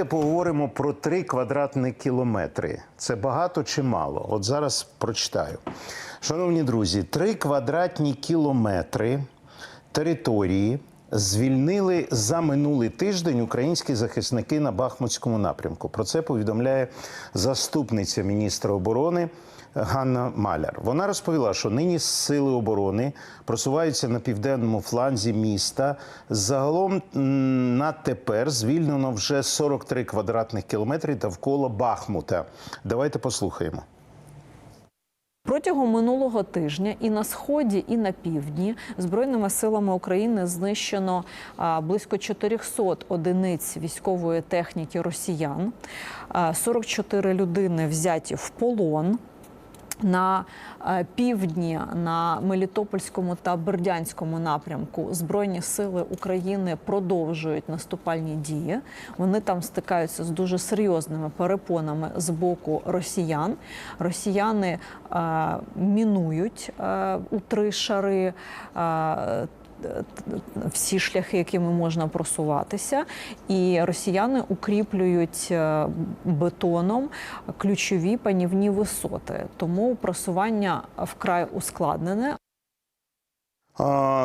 давайте поговоримо про три квадратні кілометри. Це багато чи мало? От зараз прочитаю. Шановні друзі, три квадратні кілометри території звільнили за минулий тиждень українські захисники на Бахмутському напрямку. Про це повідомляє заступниця міністра оборони. Ганна Маляр. Вона розповіла, що нині сили оборони просуваються на південному фланзі міста. Загалом на тепер звільнено вже 43 квадратних кілометри довкола Бахмута. Давайте послухаємо. Протягом минулого тижня і на сході, і на півдні збройними силами України знищено близько 400 одиниць військової техніки росіян. А, 44 людини взяті в полон. На е, півдні на Мелітопольському та Бердянському напрямку Збройні сили України продовжують наступальні дії. Вони там стикаються з дуже серйозними перепонами з боку росіян. Росіяни е, мінують е, у три шари. Е, всі шляхи, якими можна просуватися, і росіяни укріплюють е, бетоном ключові панівні висоти. Тому просування вкрай ускладнене.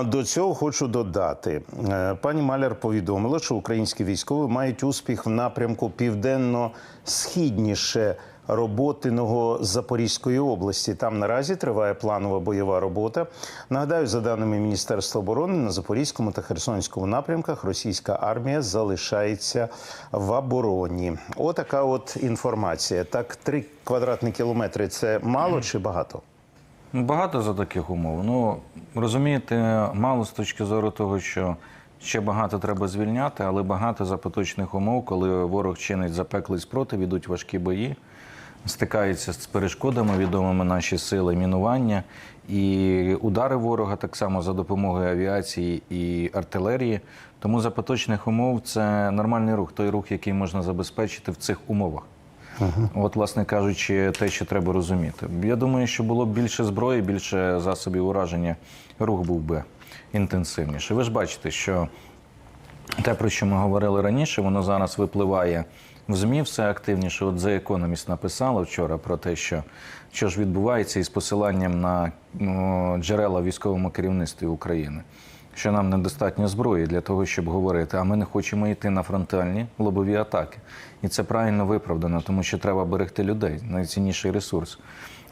До цього хочу додати. Е, Пані Маляр повідомила, що українські військові мають успіх в напрямку південно-східніше роботиного Запорізької області. Там наразі триває планова бойова робота. Нагадаю, за даними Міністерства оборони, на Запорізькому та Херсонському напрямках російська армія залишається в обороні. Отака от інформація. Так, три квадратні кілометри це мало чи багато? Багато за таких умов. Ну розумієте, мало з точки зору того, що ще багато треба звільняти, але багато за поточних умов, коли ворог чинить запеклий спротив, ідуть важкі бої, стикаються з перешкодами, відомими наші сили, мінування і удари ворога так само за допомогою авіації і артилерії. Тому за поточних умов це нормальний рух, той рух, який можна забезпечити в цих умовах. От, власне кажучи, те, що треба розуміти. Я думаю, що було б більше зброї, більше засобів ураження, рух був би інтенсивніший. Ви ж бачите, що те, про що ми говорили раніше, воно зараз випливає в ЗМІ все активніше. От The Economist написала вчора про те, що, що ж відбувається із посиланням на джерела військовому керівництві України. Що нам недостатньо зброї для того, щоб говорити, а ми не хочемо йти на фронтальні лобові атаки. І це правильно виправдано, тому що треба берегти людей, найцінніший ресурс.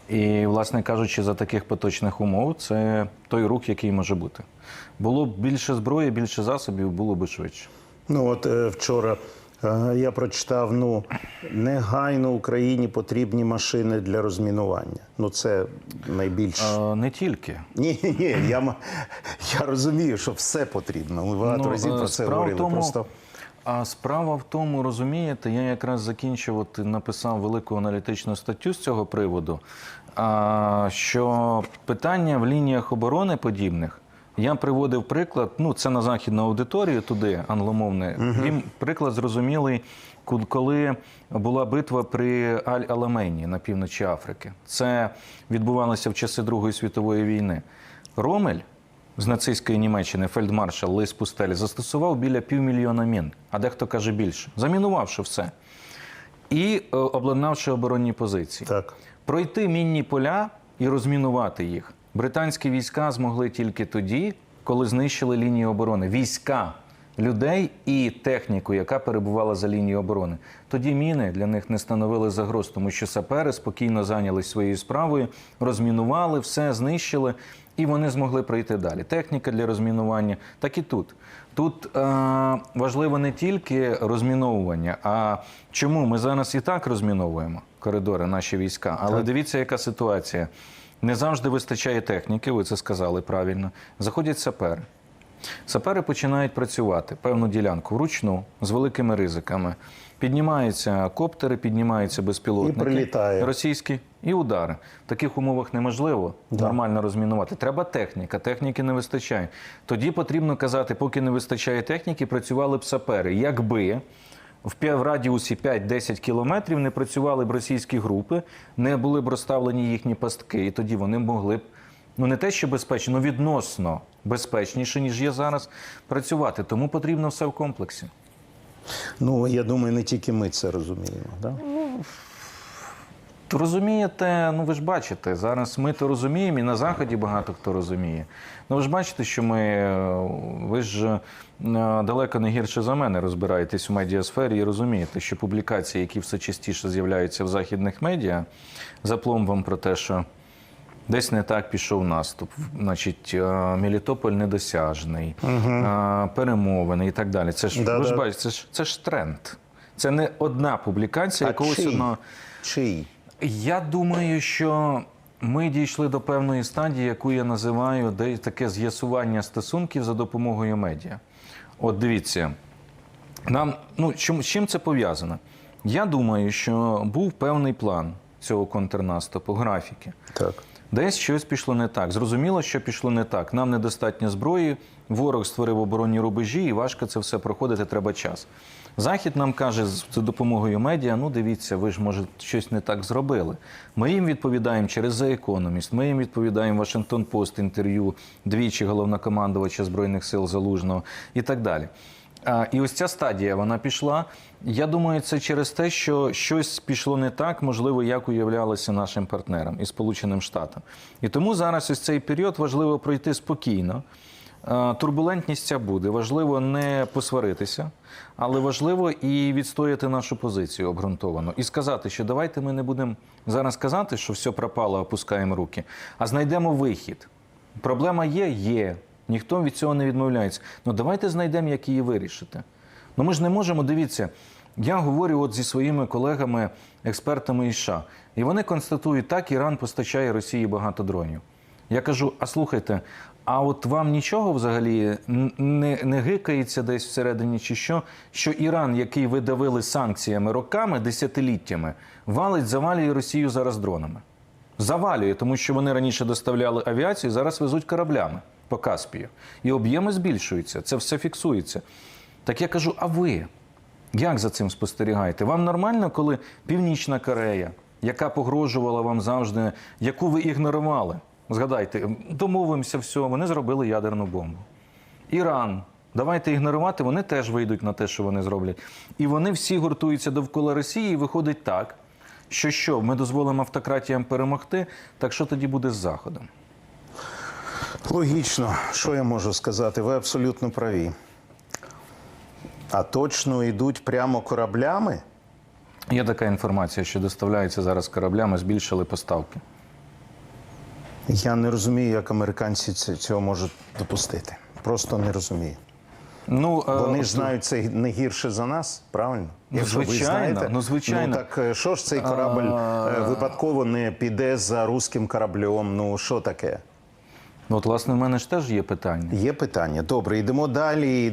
І, власне кажучи, за таких поточних умов це той рух, який може бути. Було б більше зброї, більше засобів, було б швидше. Ну от е, вчора я прочитав: ну негайно Україні потрібні машини для розмінування. Ну це найбільш Е, не тільки. ні, ні. Я я розумію, що все потрібно. Ми багато Ну, разів е, про це говорили. тому- Просто А справа в тому, розумієте, я якраз закінчив, от написав велику аналітичну статтю з цього приводу. Що питання в лініях оборони подібних. Я приводив приклад, ну це на західну аудиторію, туди англомовне. Їм приклад зрозумілий, коли була битва при Аль-Аламейні на півночі Африки. Це відбувалося в часи Другої світової війни. Ромель з нацистської Німеччини фельдмаршал Лис Пустель застосував біля півмільйона мін, а дехто каже більше, замінувавши все і е, обладнавши оборонні позиції. так. Пройти мінні поля і розмінувати їх. Британські війська змогли тільки тоді, коли знищили лінію оборони. Війська людей і техніку, яка перебувала за лінією оборони. Тоді міни для них не становили загроз, тому що сапери спокійно зайнялись своєю справою, розмінували, все знищили, і вони змогли пройти далі. Техніка для розмінування, так і тут. Тут е, важливо не тільки розміновування, а чому ми зараз і так розміновуємо коридори, наші війська. Але дивіться, яка ситуація. Не завжди вистачає техніки, ви це сказали правильно. Заходять сапери. Сапери починають працювати певну ділянку вручну з великими ризиками. Піднімаються коптери, піднімаються безпілотники І прилітає. російські і удари. В таких умовах неможливо нормально розмінувати. Треба техніка, техніки не вистачає. Тоді потрібно казати, поки не вистачає техніки, працювали б сапери. Якби в радіусі 5-10 кілометрів не працювали б російські групи, не були б розставлені їхні пастки, і тоді вони могли б. Ну, не те, що безпечно, але відносно безпечніше, ніж є зараз, працювати. Тому потрібно все в комплексі. Ну я думаю, не тільки ми це розуміємо. Да? Розумієте, ну ви ж бачите, зараз ми то розуміємо, і на заході багато хто розуміє. Ну ви ж бачите, що ми е, ви ж е, далеко не гірше за мене розбираєтесь у медіасфері і розумієте, що публікації, які все частіше з'являються в західних медіа, заплом вам про те, що десь не так пішов наступ, значить, е, Мелітополь недосяжний, е, перемовини і так далі. Це ж ви Да-да. ж бачите, це ж це ж тренд. Це не одна публікація, якогось одного. Чий? Я думаю, що ми дійшли до певної стадії, яку я називаю де таке з'ясування стосунків за допомогою медіа. От дивіться, нам ну чим, з чим це пов'язано? Я думаю, що був певний план цього контрнаступу, графіки. Так. Десь щось пішло не так. Зрозуміло, що пішло не так. Нам недостатньо зброї, ворог створив оборонні рубежі, і важко це все проходити, треба час. Захід нам каже за допомогою медіа: ну дивіться, ви ж може щось не так зробили. Ми їм відповідаємо через The Economist, ми їм відповідаємо Вашингтон Пост інтерв'ю двічі головнокомандувача Збройних сил Залужного і так далі. А, І ось ця стадія вона пішла. Я думаю, це через те, що щось пішло не так, можливо, як уявлялося нашим партнерам і Сполученим Штатам. І тому зараз ось цей період важливо пройти спокійно. Е, Турбулентність ця буде. Важливо не посваритися, але важливо і відстояти нашу позицію обґрунтовано. І сказати, що давайте ми не будемо зараз казати, що все пропало, опускаємо руки, а знайдемо вихід. Проблема є, є. Ніхто від цього не відмовляється. Ну давайте знайдемо, як її вирішити. Ну ми ж не можемо, дивіться, я говорю от зі своїми колегами, експертами із США, і вони констатують, так, Іран постачає Росії багато дронів. Я кажу: а слухайте, а от вам нічого взагалі не, не гикається десь всередині, чи що, що Іран, який ви давили санкціями роками, десятиліттями, валить, завалює Росію зараз дронами. Завалює, тому що вони раніше доставляли авіацію, зараз везуть кораблями по Каспію. І об'єми збільшуються, це все фіксується. Так я кажу: а ви як за цим спостерігаєте? Вам нормально, коли Північна Корея, яка погрожувала вам завжди, яку ви ігнорували? Згадайте, домовимося, все, вони зробили ядерну бомбу. Іран. Давайте ігнорувати, вони теж вийдуть на те, що вони зроблять. І вони всі гуртуються довкола Росії, і виходить так, що що, ми дозволимо автократіям перемогти, так що тоді буде з Заходом? Логічно, що я можу сказати? Ви абсолютно праві. А точно йдуть прямо кораблями? Є така інформація, що доставляється зараз кораблями, збільшили поставки. Я не розумію, як американці цього можуть допустити. Просто не розумію. Ну, е, Вони ж знають це не гірше за нас, правильно? Ну, Якщо ви звичайно, знаєте, ну, звичайно. Ну так е, що ж цей корабль е, випадково не піде за руським кораблем? Ну що таке? Ну, от, власне, в мене ж теж є питання. Є питання. Добре, йдемо далі.